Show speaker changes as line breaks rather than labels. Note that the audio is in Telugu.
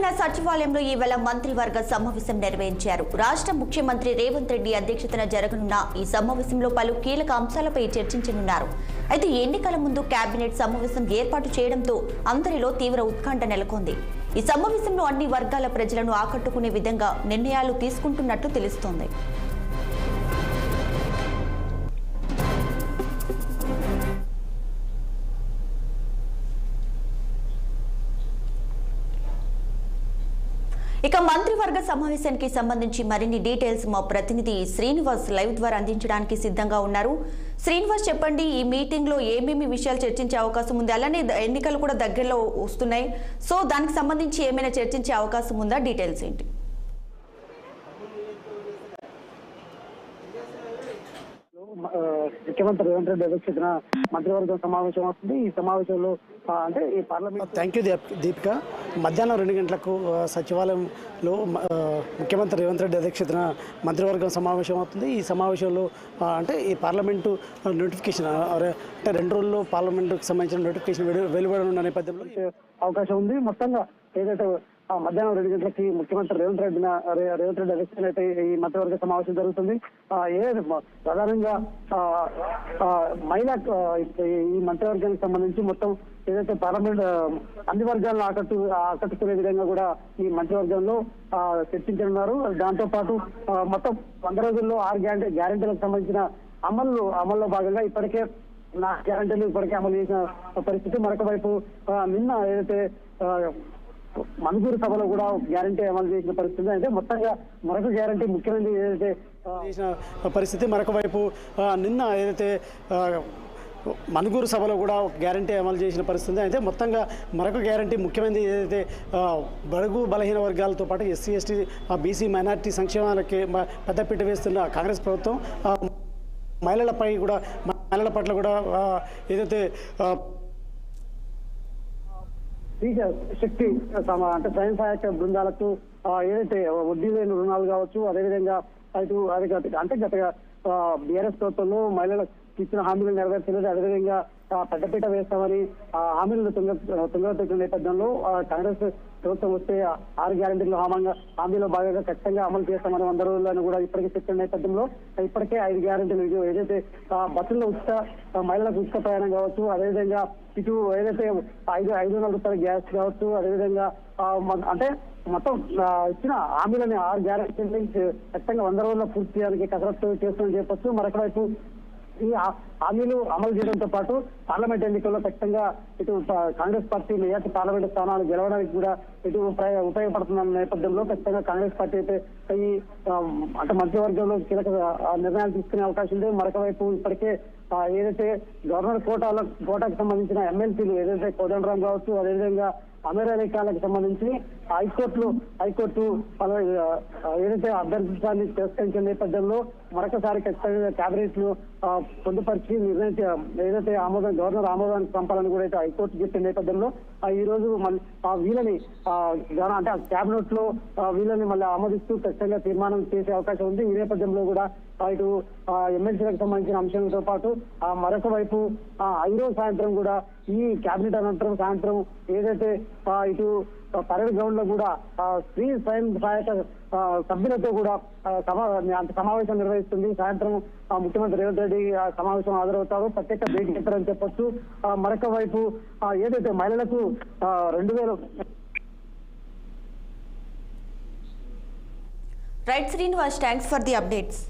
తెలంగాణ సచివాలయంలో ఈవేళ మంత్రివర్గ సమావేశం నిర్వహించారు. రాష్ట్ర ముఖ్యమంత్రి రేవంత్ రెడ్డి అధ్యక్షతన జరగనున్న ఈ సమావేశంలో పలు కీలక అంశాలపై చర్చించనున్నారు. అయితే ఎన్నికల ముందు కేబినెట్ సమావేశం ఏర్పాటు చేయడంతో అందరిలో తీవ్ర ఉత్కంఠ నెలకొంది. ఈ సమావేశంలో అన్ని వర్గాల ప్రజలను ఆకట్టుకునే విధంగా నిర్ణయాలు తీసుకుంటున్నట్లు తెలుస్తోంది. ఇక మంత్రివర్గ సమావేశానికి సంబంధించి మరిన్ని డీటెయిల్స్ మా ప్రతినిధి శ్రీనివాస్ లైవ్ ద్వారా అందించడానికి సిద్ధంగా ఉన్నారు. శ్రీనివాస్ చెప్పండి ఈ మీటింగ్లో ఏమేమి విషయాలు చర్చించే అవకాశం ఉంది? అలానే ఎన్నికలు కూడా దగ్గరలో వస్తున్నాయి. సో దానికి సంబంధించి ఏమైనా చర్చించే అవకాశం ఉందా? డీటెయిల్స్ ఏంటి?
ముఖ్యమంత్రి రేవంత్ రెడ్డి అధ్యక్షతన మంత్రివర్గం సమావేశం వస్తుంది. ఈ సమావేశంలో అంటే ఈ పార్లమెంట్
థ్యాంక్ యూ దీప్- దీపిక మధ్యాహ్నం రెండు గంటలకు సచివాలయంలో ముఖ్యమంత్రి రేవంత్ రెడ్డి అధ్యక్షతన మంత్రివర్గం సమావేశం అవుతుంది. ఈ సమావేశంలో అంటే ఈ పార్లమెంటు నోటిఫికేషన్ అంటే రెండు రోజుల్లో పార్లమెంటుకు సంబంధించిన నోటిఫికేషన్ వెలు- వెలువడనున్న నేపథ్యంలో
అవకాశం ఉంది. మొత్తంగా ఏదైతే మధ్యాహ్నం రెండు గంటలకి ముఖ్యమంత్రి రేవంత్ రెడ్డి రేవంత్ రెడ్డి అధ్యక్షతన అయితే ఈ మంత్రివర్గ సమావేశం జరుగుతుంది. ఏ ప్రధానంగా మహిళా ఈ- మంత్రివర్గానికి సంబంధించి మొత్తం ఏదైతే పార్లమెంట్ అన్ని వర్గాలను ఆకట్టు ఆకట్టుకునే విధంగా కూడా ఈ మంత్రివర్గంలో చర్చించనున్నారు. దాంతో పాటు మొత్తం వంద రోజుల్లో ఆరు గ్యారంటీ గ్యారంటీలకు సంబంధించిన అమలు అమల్లో భాగంగా ఇప్పటికే నా గ్యారంటీలు ఇప్పటికే అమలు చేసిన పరిస్థితి. మరొక వైపు నిన్న ఏదైతే ఆ, సభలో కూడా గ్యారంటీ అమలు చేసిన పరిస్థితి అంటే మొత్తంగా మరొక గ్యారంటీ ముఖ్యమైనది ఏదైతే
చేసిన పరిస్థితి మరొక వైపు నిన్న ఏదైతే ఆ, మనుగూరు సభలో కూడా గ్యారంటీ అమలు చేసిన పరిస్థితి అయితే మొత్తంగా మరొక గ్యారంటీ ముఖ్యమైనది ఏదైతే బడుగు బలహీన వర్గాలతో పాటు ఎస్సీ ఎస్టీ బీసీ మైనార్టీ సంక్షేమాలకి పెద్దపీట వేస్తున్న కాంగ్రెస్ ప్రభుత్వం మహిళలపై కూడా మహిళల పట్ల కూడా ఏదైతే
శక్తి అంటే స్వయం సహాయక బృందాలకు ఏదైతే వడ్డీ లేని రుణాలు కావచ్చు అదేవిధంగా అటు అది గత- అంటే గత బీఆర్ఎస్ ప్రభుత్వంలో మహిళలకు ఇచ్చిన హామీలు నెరవేర్చలేదు. అదేవిధంగా పెద్దపీట వేస్తామని ఆ హామీలను తొంగ తుంగతొక్కిన నేపథ్యంలో కాంగ్రెస్ ప్రభుత్వం వస్తే ఆరు గ్యారంటీలు హామంగా హామీలో భాగంగా ఖచ్చితంగా అమలు చేస్తామని వంద రోజులను కూడా ఇప్పటికే చెప్పిన నేపథ్యంలో ఇప్పటికే ఐదు గ్యారంటీలు ఏదైతే బస్సుల్లో ఉచిత మహిళలకు ఉచిత ప్రయాణం కావచ్చు అదేవిధంగా ఇటు ఏదైతే ఐదు ఐదు వందల రూపాయల గ్యాస్ కావచ్చు అదేవిధంగా అంటే మొత్తం ఇచ్చిన హామీలని ఆరు గ్యారెంటీ ఖచ్చితంగా వంద రోజుల్లో పూర్తి చేయడానికి కసరత్తు చేస్తుందని చెప్పొచ్చు. మరొకవైపు ఈ హామీలు అమలు చేయడంతో పాటు పార్లమెంట్ ఎన్నికల్లో ఖచ్చితంగా ఇటు కాంగ్రెస్ పార్టీ మెజార్టీ పార్లమెంట్ స్థానాలు గెలవడానికి కూడా ఇటు ఉపయోగపడుతున్న నేపథ్యంలో ఖచ్చితంగా కాంగ్రెస్ పార్టీ అయితే ఈ అంటే మంత్రివర్గంలో కీలక నిర్ణయాలు తీసుకునే అవకాశం ఉంది. మరొక వైపు ఇప్పటికే ఏదైతే గవర్నర్ కోటాల కోటాకు సంబంధించిన ఎమ్మెల్సీలు ఏదైతే కోదండరాం కావచ్చు అదేవిధంగా అమీర్ అలీ సంబంధించి హైకోర్టులు హైకోర్టు ఏదైతే అభ్యర్థించాలని తిరస్కరించిన నేపథ్యంలో మరొకసారి ఖచ్చితంగా కేబినెట్ను పొందుపరిచి నిర్ణయం ఏదైతే ఆమోదం గవర్నర్ ఆమోదానికి పంపాలని కూడా అయితే హైకోర్టు చెప్పిన నేపథ్యంలో ఆ, ఈ రోజు మళ్ళీ ఆ వీళ్ళని ఆ, అంటే కేబినెట్లో వీళ్ళని మళ్ళీ ఆమోదిస్తూ ఖచ్చితంగా తీర్మానం చేసే అవకాశం ఉంది. ఈ నేపథ్యంలో కూడా ఇటు ఎమ్మెల్సీలకు సంబంధించిన అంశాలతో పాటు ఆ, మరొక వైపు ఆ, ఈ రోజు సాయంత్రం కూడా ఈ కేబినెట్ అనంతరం సాయంత్రం ఏదైతే ఇటు పరేడ్ గ్రౌండ్లో కూడా స్త్రీ స్వయం సహాయక సభ్యులతో కూడా సమా సమావేశం నిర్వహిస్తుంది. సాయంత్రం ముఖ్యమంత్రి రేవంత్ రెడ్డి సమావేశం హాజరవుతారు. ప్రత్యేక భేటీ ఇస్తారని చెప్పొచ్చు. మరొక వైపు ఏదైతే మహిళలకు రెండు వేల
right Srinivas thanks for the updates.